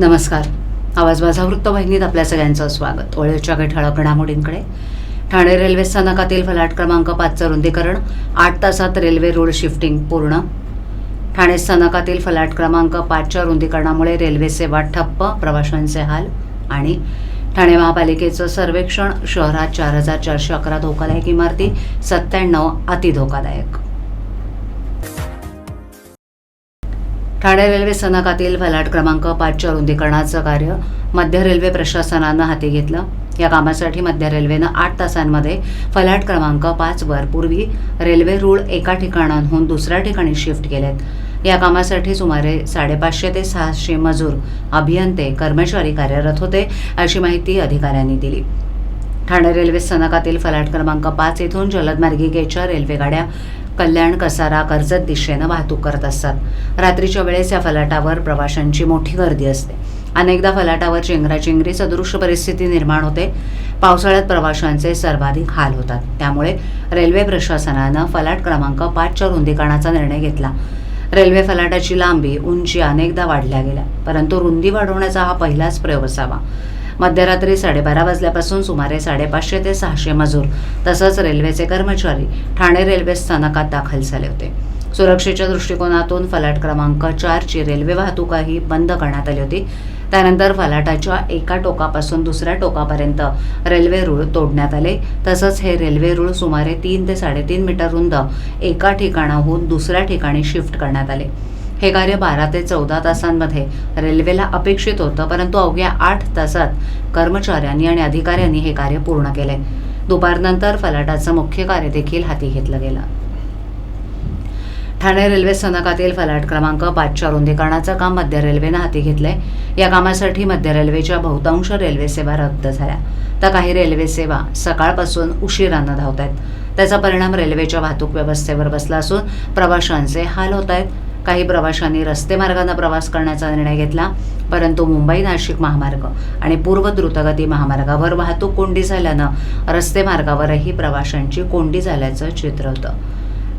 नमस्कार. आवाज माझा वृत्तवाहिनीत आपल्या सगळ्यांचं स्वागत. ओळीच्या काही ठळक घडामोडींकडे. ठाणे रेल्वे स्थानकातील फलाट क्रमांक पाचचं रुंदीकरण आठ तासात रेल्वे रोड शिफ्टिंग पूर्ण. ठाणे स्थानकातील फलाट क्रमांक पाचच्या रुंदीकरणामुळे रेल्वे सेवा ठप्प प्रवाशांचे हाल आणि ठाणे महापालिकेचं सर्वेक्षण शहरात चार हजार चारशे अकरा धोकादायक इमारती सत्त्याण्णव अतिधोकादायक. ठाणे रेल्वे स्थानकातील फलाट क्रमांक पाचच्या रुंदीकरणाचं कार्य मध्य रेल्वे प्रशासनानं हाती घेतलं. या कामासाठी मध्य रेल्वेनं आठ तासांमध्ये फलाट क्रमांक पाचवर पूर्वी रेल्वे रूळ एका ठिकाणाहून दुसऱ्या ठिकाणी शिफ्ट केलेत. या कामासाठी सुमारे साडेपाचशे ते सहाशे मजूर अभियंते कर्मचारी कार्यरत होते अशी माहिती अधिकाऱ्यांनी दिली. ठाणे रेल्वे स्थानकातील फलाट क्रमांक पाच येथून जलद मार्गिकेच्या रेल्वे गाड्या कल्याण कसारा कर्जत दिशेनं वाहतूक करत असतात. रात्रीच्या वेळेस या फलाटावर प्रवाशांची मोठी गर्दी असते. अनेकदा फलाटावर चेंगराचेंगरी सदृश परिस्थिती निर्माण होते. पावसाळ्यात प्रवाशांचे सर्वाधिक हाल होतात. त्यामुळे रेल्वे प्रशासनानं फलाट क्रमांक पाचच्या रुंदीकरणाचा निर्णय घेतला. रेल्वे फलाटाची लांबी उंची अनेकदा वाढल्या गेल्या परंतु रुंदी वाढवण्याचा हा पहिलाच प्रयोग असावा. मध्यरात्री साडेबारा वाजल्यापासून सुमारे साडेपाचशे ते सहाशे मजूर तसंच रेल्वेचे कर्मचारी ठाणे रेल्वे स्थानकात दाखल झाले होते. सुरक्षेच्या दृष्टिकोनातून फलाट क्रमांक चारची रेल्वे वाहतूकही बंद करण्यात आली होती. त्यानंतर फलाटाच्या एका टोकापासून दुसऱ्या टोकापर्यंत रेल्वे रूळ तोडण्यात आले. तसंच हे रेल्वे रूळ सुमारे तीन ते साडेतीन मीटर रुंद एका ठिकाणाहून दुसऱ्या ठिकाणी शिफ्ट करण्यात आले. हे कार्य बारा ते चौदा तासांमध्ये रेल्वेला अपेक्षित होतं परंतु अवघ्या आठ तासात कर्मचाऱ्यांनी आणि अधिकाऱ्यांनी हे कार्य पूर्ण केले. दुपारनंतर फलाटाचं मुख्य कार्य देखील हाती घेतलं गेलं. ठाणे रेल्वे स्थानकातील फलाट क्रमांक पाचच्या रुंदीकरणाचं काम मध्य रेल्वेनं हाती घेतलंय. या कामासाठी मध्य रेल्वेच्या बहुतांश रेल्वे सेवा रद्द झाल्या. तर काही रेल्वे सेवा सकाळपासून उशिरानं धावत आहेत त्याचा परिणाम रेल्वेच्या वाहतूक व्यवस्थेवर बसला असून प्रवाशांचे हाल होत आहेत काही प्रवाशांनी रस्ते मार्गानं प्रवास करण्याचा निर्णय घेतला परंतु मुंबई नाशिक महामार्ग आणि पूर्व द्रुतगती महामार्गावर वाहतूक कोंडी झाल्यानं रस्ते मार्गावरही प्रवाशांची कोंडी झाल्याचं चित्र होतं.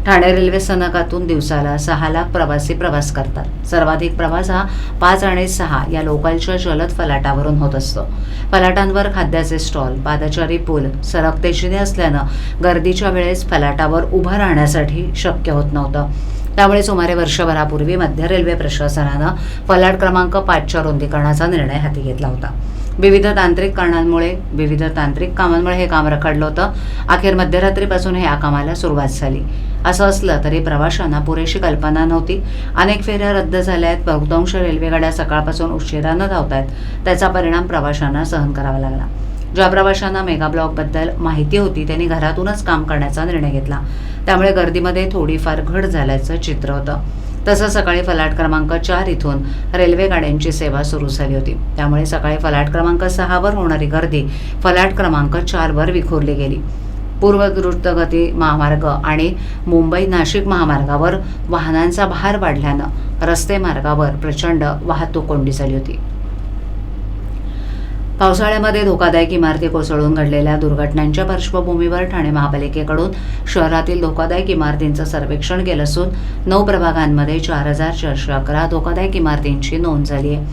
ठाणे रेल्वे स्थानकातून दिवसाला सहा लाख प्रवासी प्रवास करतात. सर्वाधिक प्रवास हा पाच आणि सहा या लोकलच्या जलद फलाटावरून होत असतो. फलाटांवर खाद्याचे स्टॉल पादचारी पूल सरकतेशिने असल्यानं गर्दीच्या वेळेस फलाटावर उभं राहण्यासाठी शक्य होत नव्हतं. त्यामुळे सुमारे वर्षभरापूर्वी मध्य रेल्वे प्रशासनानं फलाट क्रमांक पाचच्या रुंदीकरणाचा निर्णय हाती घेतला होता. विविध तांत्रिक कारणांमुळे विविध तांत्रिक कामांमुळे हे काम रखडलं होतं. अखेर मध्यरात्रीपासून ह्या कामाला सुरुवात झाली. असं असलं तरी प्रवाशांना पुरेशी कल्पना नव्हती. अनेक फेऱ्या रद्द झाल्या आहेत बहुतांश रेल्वेगाड्या सकाळपासून उशिरानं धावत आहेत त्याचा परिणाम प्रवाशांना सहन करावा लागला. ज्या प्रवाशांना मेगा ब्लॉकबद्दल माहिती होती. त्यांनी घरातूनच काम करण्याचा निर्णय घेतला. त्यामुळे गर्दीमध्ये थोडीफार घट झाल्याचं चित्र होतं. तसं सकाळी फलाट क्रमांक चार इथून रेल्वे गाड्यांची सेवा सुरू झाली होती. त्यामुळे सकाळी फलाट क्रमांक सहावर होणारी गर्दी फलाट क्रमांक चारवर विखुरली गेली. पूर्व द्रुतगती महामार्ग आणि मुंबई नाशिक महामार्गावर वाहनांचा भार वाढल्यानं रस्ते मार्गावर प्रचंड वाहतूक कोंडी झाली होती. पावसाळ्यामध्ये धोकादायक इमारती कोसळून घडलेल्या दुर्घटनांच्या पार्श्वभूमीवर ठाणे महापालिकेकडून शहरातील धोकादायक इमारतींचं सर्वेक्षण केलं असून नऊ प्रभागांमध्ये चार हजार चारशे अकरा धोकादायक इमारतींची नोंद झाली आहे.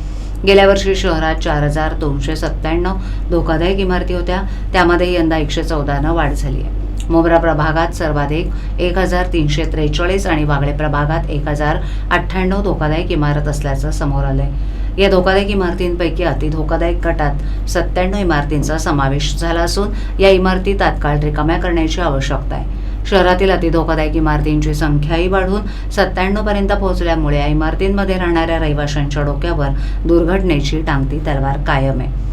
गेल्या वर्षी शहरात चार हजार दोनशे सत्त्याण्णव धोकादायक इमारती होत्या. त्यामध्ये यंदा एकशे चौदानं वाढ झाली आहे. मोगरा प्रभागात सर्वाधिक एक हजार तीनशे त्रेचाळीस आणि वागळे प्रभागात एक हजार अठ्ठ्याण्णव धोकादायक इमारत असल्याचं समोर आलंय. या धोकादायक इमारतींपैकी अति धोकादायक गटात सत्त्याण्णव इमारतींचा समावेश झाला असून या इमारती तात्काळ रिकाम्या करण्याची आवश्यकता आहे. शहरातील अतिधोकादायक इमारतींची संख्याही वाढून सत्त्याण्णव पर्यंत पोहोचल्यामुळे या इमारतींमध्ये राहणाऱ्या रहिवाशांच्या डोक्यावर दुर्घटनेची टांगती तलवार कायम आहे.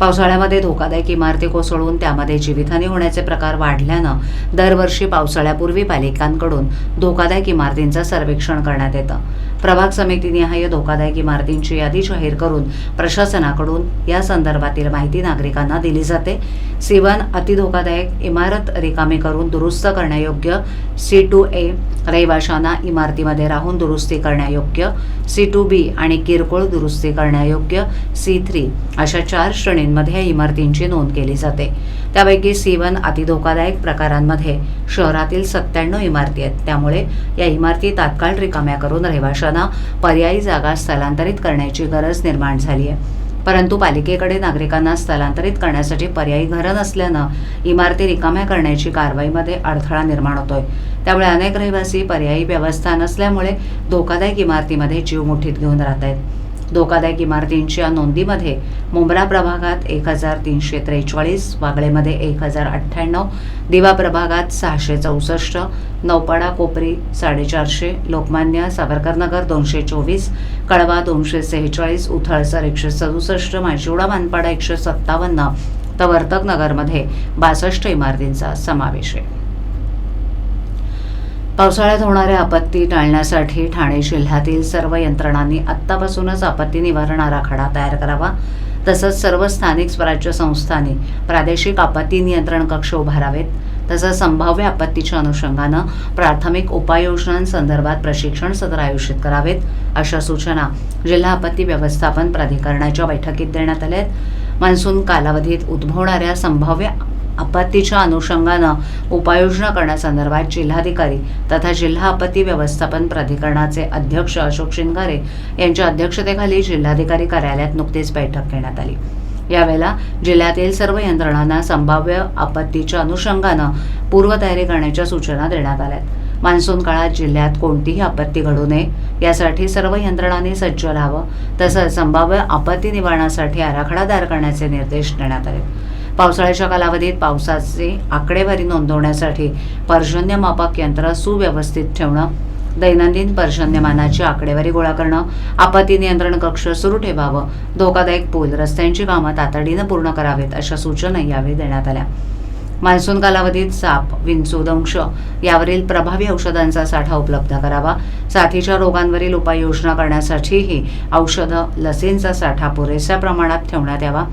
पावसाळ्यामध्ये धोकादायक इमारती कोसळून त्यामध्ये जीवितहानी होण्याचे प्रकार वाढल्यानं दरवर्षी पावसाळ्यापूर्वी पालिकांकडून धोकादायक इमारतींचं सर्वेक्षण करण्यात येतं. प्रभाग समितीनिहाय धोकादायक इमारतींची यादी जाहीर करून प्रशासनाकडून या संदर्भातील माहिती नागरिकांना दिली जाते. सिवन अतिधोकादायक इमारत रिकामी करून दुरुस्त करण्यायोग्य सी टू ए रहिवाशांना इमारतीमध्ये राहून दुरुस्ती करण्यायोग्य सी टू बी आणि किरकोळ दुरुस्ती करण्यायोग्य सी थ्री अशा चार श्रेणींमध्ये या इमारतींची नोंद केली जाते. त्यापैकी सी वन अतिधोकादायक प्रकारांमध्ये शहरातील सत्त्याण्णव इमारती आहेत. त्यामुळे या इमारती तात्काळ रिकाम्या करून रहिवाशांना नागरिकांना पर्यायी जागा स्थलांतरित करण्याची गरज निर्माण झाली आहे. परंतु पालिकेकडे नागरिकांना स्थलांतरित करण्यासाठी पर्यायी घरं नसल्यानं इमारती रिकाम्या करण्याची कारवाईमध्ये अडथळा निर्माण होतोय. त्यामुळे अनेक रहिवासी पर्यायी व्यवस्था नसल्यामुळे धोकादायक इमारतीमध्ये जीव मुठीत घेऊन राहत आहेत धोकादायक इमारतींच्या नोंदीमध्ये मुंब्रा प्रभागात एक हजार तीनशे त्रेचाळीस वागळेमध्ये एक हजार अठ्ठ्याण्णव दिवा प्रभागात सहाशे चौसष्ट नौपाडा कोपरी साडेचारशे लोकमान्य सावरकरनगर दोनशे चोवीस कळवा दोनशे सेहेचाळीस उथळसर एकशे सदुसष्ट माजिवडा मानपाडा एकशे सत्तावन्न तर वर्तकनगरमध्ये बासष्ट इमारतींचा समावेश आहे. पावसाळ्यात होणाऱ्या आपत्ती टाळण्यासाठी ठाणे जिल्ह्यातील सर्व यंत्रणांनी आत्तापासूनच आपत्ती निवारण आराखडा तयार करावा. तसंच सर्व स्थानिक स्वराज्य संस्थांनी प्रादेशिक आपत्ती नियंत्रण कक्ष उभारावेत. तसंच संभाव्य आपत्तीच्या अनुषंगानं प्राथमिक उपाययोजनांसंदर्भात प्रशिक्षण सत्र आयोजित करावेत अशा सूचना जिल्हा आपत्ती व्यवस्थापन प्राधिकरणाच्या बैठकीत देण्यात आल्या आहेत. मान्सून कालावधीत उद्भवणाऱ्या संभाव्य आपत्तीच्या अनुषंगानं उपाययोजना करण्यासंदर्भात जिल्हाधिकारी तथा जिल्हा आपत्ती व्यवस्थापन प्राधिकरणाचे अध्यक्ष अशोक शिंगारे यांच्या अध्यक्षतेखाली जिल्हाधिकारी कार्यालयात नुकतीच बैठक घेण्यात आली. यावेळेला जिल्ह्यातील सर्व यंत्रणांना संभाव्य आपत्तीच्या अनुषंगानं पूर्वतयारी करण्याच्या सूचना देण्यात आल्यात मान्सून काळात जिल्ह्यात कोणतीही आपत्ती घडू नये यासाठी सर्व यंत्रणांनी सज्ज राहावं तसंच संभाव्य आपत्ती निवारणासाठी आराखडा तयार करण्याचे निर्देश देण्यात आले. पावसाळ्याच्या कालावधीत पावसाचे आकडेवारी नोंदवण्यासाठी पर्जन्यमापक यंत्र सुव्यवस्थित ठेवणं दैनंदिन पर्जन्यमानाची आकडेवारी गोळा करणं आपत्ती नियंत्रण कक्ष सुरू ठेवावं धोकादायक पूल रस्त्यांची कामं तातडीनं पूर्ण करावेत अशा सूचना यावेळी देण्यात आल्या. मान्सून कालावधीत साप विंचू दंश यावरील प्रभावी औषधांचा साठा उपलब्ध करावा. साथीच्या रोगांवरील उपाययोजना करण्यासाठीही औषधं लसींचा साठा पुरेशा प्रमाणात ठेवण्यात यावा.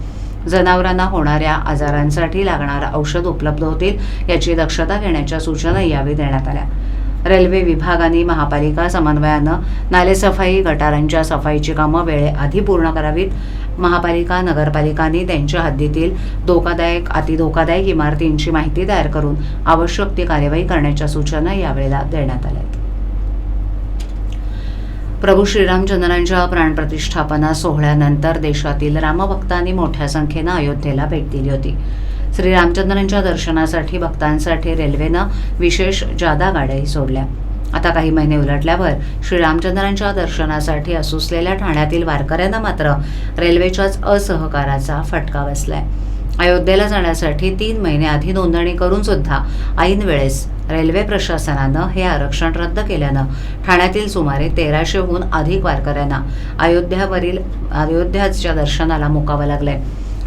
जनावरांना होणाऱ्या आजारांसाठी लागणारं औषध उपलब्ध होतील याची दक्षता घेण्याच्या सूचना यावेळी देण्यात आल्या. रेल्वे विभाग आणि महापालिका समन्वयानं नालेसफाई गटारांच्या सफाईची कामं वेळेआधी पूर्ण करावीत. महापालिका नगरपालिकांनी त्यांच्या हद्दीतील धोकादायक अतिधोकादायक इमारतींची माहिती तयार करून आवश्यक ती कार्यवाही करण्याच्या सूचना यावेळेला देण्यात आल्या. आहेत प्रभू श्रीरामचंद्रांच्या प्राणप्रतिष्ठापना सोहळ्यानंतर देशातील रामभक्तांनी मोठ्या संख्येनं अयोध्येला भेट दिली होती. श्रीरामचंद्रांच्या दर्शनासाठी भक्तांसाठी रेल्वेनं विशेष जादा गाड्याही सोडल्या. आता काही महिने उलटल्यावर श्रीरामचंद्रांच्या दर्शनासाठी असुसलेल्या ठाण्यातील वारकऱ्यांना मात्र रेल्वेच्याच असहकाराचा फटका बसलाय. अयोध्येला जाण्यासाठी तीन महिने आधी नोंदणी करून सुद्धा ऐन वेळेस रेल्वे प्रशासनानं हे आरक्षण रद्द केल्यानं ठाण्यातील सुमारे तेराशेहून अधिक वारकऱ्यांना अयोध्यावरील अयोध्याच्या दर्शनाला मुकावं लागलंय.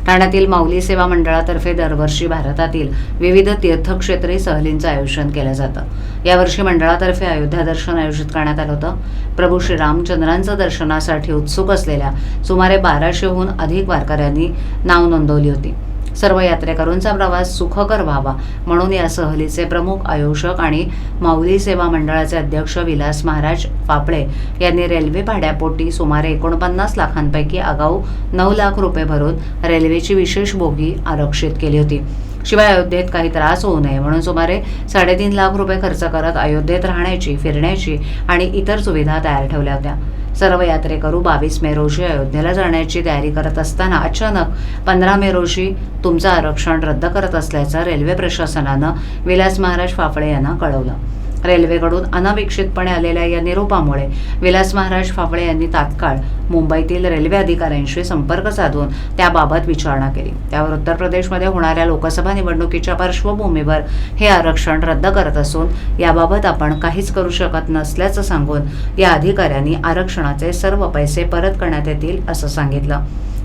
ठाण्यातील माऊली सेवा मंडळातर्फे दरवर्षी भारतातील विविध तीर्थक्षेत्री सहलींचं आयोजन केलं जातं. यावर्षी मंडळातर्फे अयोध्या दर्शन आयोजित करण्यात आलं होतं. प्रभू श्रीरामचंद्रांचं दर्शनासाठी उत्सुक असलेल्या सुमारे बाराशेहून अधिक वारकऱ्यांनी नाव नोंदवली होती. सर्व यात्रेकरूंचा प्रवास सुखकर व्हावा म्हणून या सहलीचे प्रमुख आयोजक आणि माऊली सेवा मंडळाचे अध्यक्ष विलास महाराज फापळे यांनी रेल्वे भाड्यापोटी सुमारे एकोणपन्नास लाखांपैकी आगाऊ नऊ लाख रुपये भरून रेल्वेची विशेष बोगी आरक्षित केली होती. शिवाय अयोध्येत काही त्रास होऊ नये म्हणून सुमारे साडेतीन लाख रुपये खर्च करत अयोध्येत राहण्याची फिरण्याची आणि इतर सुविधा तयार ठेवल्या होत्या. सर्व यात्रेकरू बावीस मे रोजी अयोध्येला जाण्याची तयारी करत असताना अचानक पंधरा मे रोजी तुमचं आरक्षण रद्द करत असल्याचं रेल्वे प्रशासनानं विलास महाराज फाफळे यांना कळवलं. रेल्वेकडून अनपेक्षितपणे आलेल्या या निरोपामुळे विलास महाराज फाफळे यांनी तात्काळ मुंबईतील रेल्वे अधिकाऱ्यांशी संपर्क साधून त्याबाबत विचारणा केली. त्यावर उत्तर प्रदेशमध्ये होणाऱ्या लोकसभा निवडणुकीच्या पार्श्वभूमीवर हे आरक्षण रद्द करत असून याबाबत आपण काहीच करू शकत नसल्याचं सांगून या अधिकाऱ्यांनी आरक्षणाचे सर्व पैसे परत करण्यात येतील असं सांगितलं.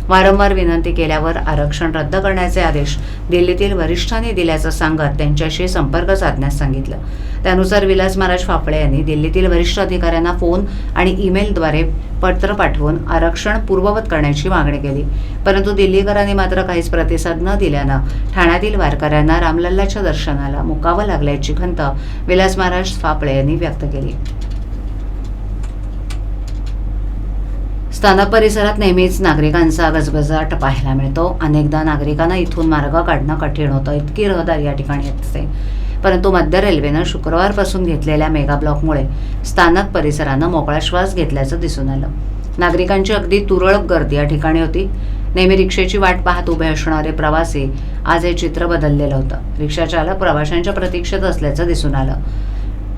वारंवार विनंती केल्यावर आरक्षण रद्द करण्याचे आदेश दिल्लीतील वरिष्ठांनी दिल्याचं सांगत त्यांच्याशी संपर्क साधण्यास सांगितलं. त्यानुसार विलास महाराज फाफळे यांनी दिल्लीतील वरिष्ठ अधिकाऱ्यांना फोन आणि ईमेलद्वारे पत्र पाठवून आरक्षण पूर्ववत करण्याची मागणी केली. परंतु दिल्लीकरांनी मात्र काहीच प्रतिसाद न दिल्यानं ठाण्यातील वारकऱ्यांना रामलल्लाच्या दर्शनाला मुकावं लागल्याची खंत विलास महाराज फाफळे यांनी व्यक्त केली. स्थानक परिसरात नेहमीच नागरिकांचा गजबजाट पाहायला मिळतो. अनेकदा नागरिकांना इथून मार्ग काढणं कठीण होतं. इतकी रहदारी या ठिकाणी असते. परंतु मध्य रेल्वेनं शुक्रवारपासून घेतलेल्या मेगा ब्लॉकमुळे स्थानक परिसरानं मोकळा श्वास घेतल्याचं दिसून आलं. नागरिकांची अगदी तुरळक गर्दी या ठिकाणी होती. नेहमी रिक्षेची वाट पाहत उभे असणारे प्रवासी आज हे चित्र बदललेलं होतं. रिक्षाचालक प्रवाशांच्या प्रतीक्षेत असल्याचं दिसून आलं.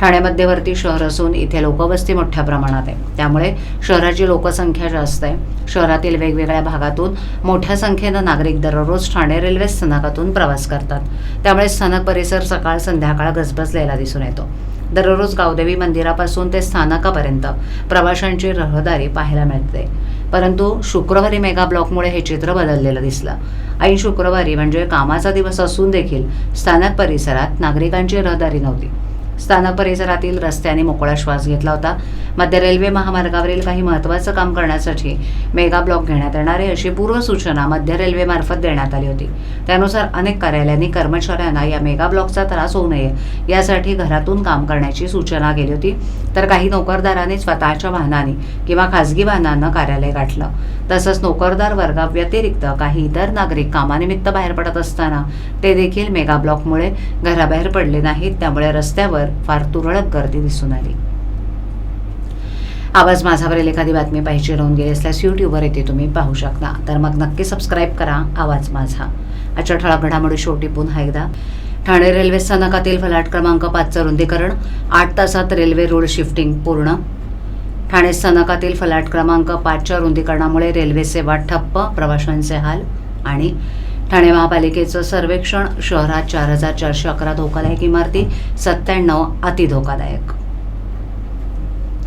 ठाणे मध्यवर्ती शहर असून इथे लोकवस्ती मोठ्या प्रमाणात आहे. त्यामुळे शहराची लोकसंख्या जास्त आहे. शहरातील वेगवेगळ्या भागातून मोठ्या संख्येनं नागरिक दररोज ठाणे रेल्वे स्थानकातून प्रवास करतात. त्यामुळे स्थानक परिसर सकाळ संध्याकाळ गजबजलेला दिसून येतो. दररोज गावदेवी मंदिरापासून ते स्थानकापर्यंत प्रवाशांची रहदारी पाहायला मिळते. परंतु शुक्रवारी मेगा ब्लॉकमुळे हे चित्र बदललेलं दिसलं. ऐन शुक्रवारी म्हणजे कामाचा दिवस असून देखील स्थानक परिसरात नागरिकांची रहदारी नव्हती. स्थानक परिसरातील रस्त्याने मोकळा श्वास घेतला होता. मध्य रेल्वे महामार्गावरील काही महत्त्वाचं काम करण्यासाठी मेगा ब्लॉक घेण्यात येणार आहे अशी पूर्वसूचना मध्य रेल्वेमार्फत देण्यात आली होती. त्यानुसार अनेक कार्यालयांनी कर्मचाऱ्यांना या मेगा ब्लॉकचा त्रास होऊ नये यासाठी घरातून काम करण्याची सूचना केली होती. तर काही नोकरदारांनी स्वतःच्या वाहनाने किंवा खासगी वाहनानं कार्यालय गाठलं. तसंच नोकरदार वर्गाव्यतिरिक्त काही इतर नागरिक कामानिमित्त बाहेर पडत असताना ते देखील मेगा ब्लॉकमुळे घराबाहेर पडले नाहीत त्यामुळे रस्त्यावर फार तुरळक गर्दी दिसून आली. आवाज माझावरील एखादी बातमी पाहिजे राहून गेली असल्यास यूट्यूबवर येते तुम्ही पाहू शकता. तर मग नक्की सबस्क्राईब करा. आवाज माझा. आजच्या ठळक घडामोडी शेवटी पुन्हा एकदा. ठाणे रेल्वे स्थानकातील फलाट क्रमांक पाचचं रुंदीकरण. आठ तासात रेल्वे रोड शिफ्टिंग पूर्ण ठाणे स्थानकातील फलाट क्रमांक पाचच्या रुंदीकरणामुळे रेल्वे सेवा ठप्प प्रवाशांचे हाल आणि ठाणे महापालिकेचं सर्वेक्षण शहरात चार हजार चारशे अकरा धोकादायक इमारती सत्त्याण्णव अतिधोकादायक.